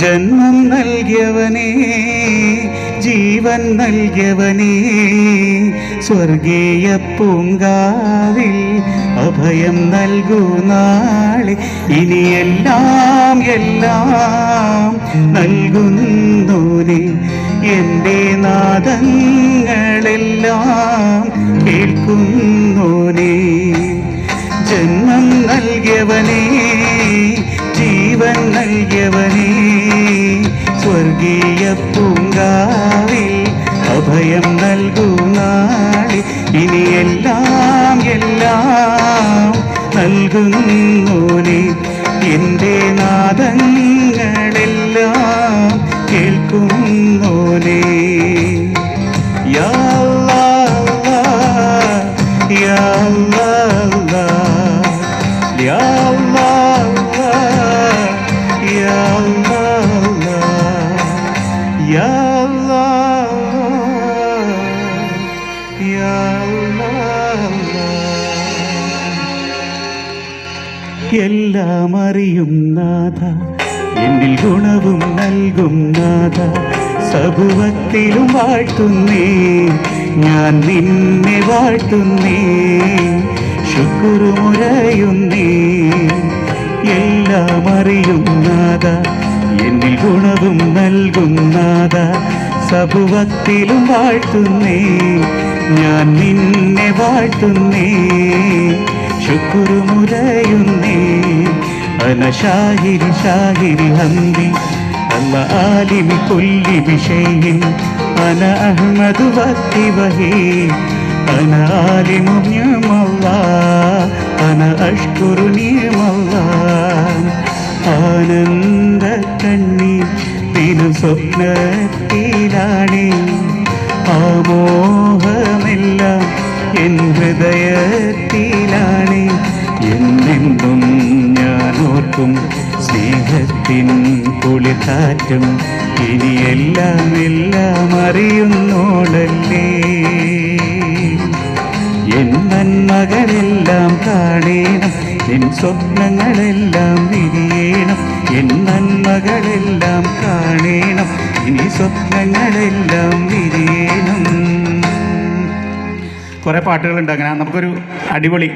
ജന്മം നൽകിയവനേ ജീവൻ നൽകിയവനേ സ്വർഗീയ പൂങ്കാവിൽ അഭയം നൽകൂ നാളെ. ഇനി എല്ലാം നൽകുന്നോനെ എന്റെ നാദങ്ങളെല്ലാം നൽകിയവനേ ജീവൻ നൽകിയവനേ സ്വർഗീയ പൂങ്കാവിൽ അഭയം നൽകുന്നാളി നാളെ. ഇനി എല്ലാം എല്ലാം നൽകുന്നോനെ എന്റെ നാദങ്ങളെല്ലാം അല്ലാ, യാ അല്ലാ. എല്ലാം അറിയും നാഥ എന്നിൽ ഗുണവും നൽകും നാഥ സഭുവത്തിലും വാഴ്ത്തുന്നേ ഞാൻ നിന്നെ വാഴ്ത്തുന്നേ ശുക്രുമുരയുന്നേ എല്ലാം അറിയും നാഥ എന്നിൽ ഗുണവും നൽകും സഭുവത്തിലും വാഴ്ത്തുന്നേ. ഞാൻ നിന്നെ വാഴ്ത്തുന്നേ. ശുക്രുമുരയുന്നേ അന ഷാഹിരി ഹന്തി അല്ല ആലിമി കൊല്ലി വിഷയിൻ. അന അഹമ്മദ് വത്തി വഹി. അന ആലിമു ആനന്ദ കണ്ണീർ നിനു സ്വപ്നത്തിലാണേ. ആമോഹമെല്ലാം എൻ ഹൃദയത്തിലാണേ. എന്നെന്തും ഞാൻ ഓർക്കും സ്നേഹത്തിൻ കുളിക്കാറ്റും ഇനി എല്ലാം എല്ലാം അറിയുന്നോടല്ലേ. എൻ നന്മകളെല്ലാം കാണേണം സ്വപ്നങ്ങളെല്ലാം വിരിയണം. എൻ നന്മകളെല്ലാം കാണേണം. ഇനി സ്വപ്നങ്ങളെല്ലാം വിരിയണം. കുറെ പാട്ടുകളുണ്ട് അങ്ങനെ. നമുക്കൊരു അടിപൊളി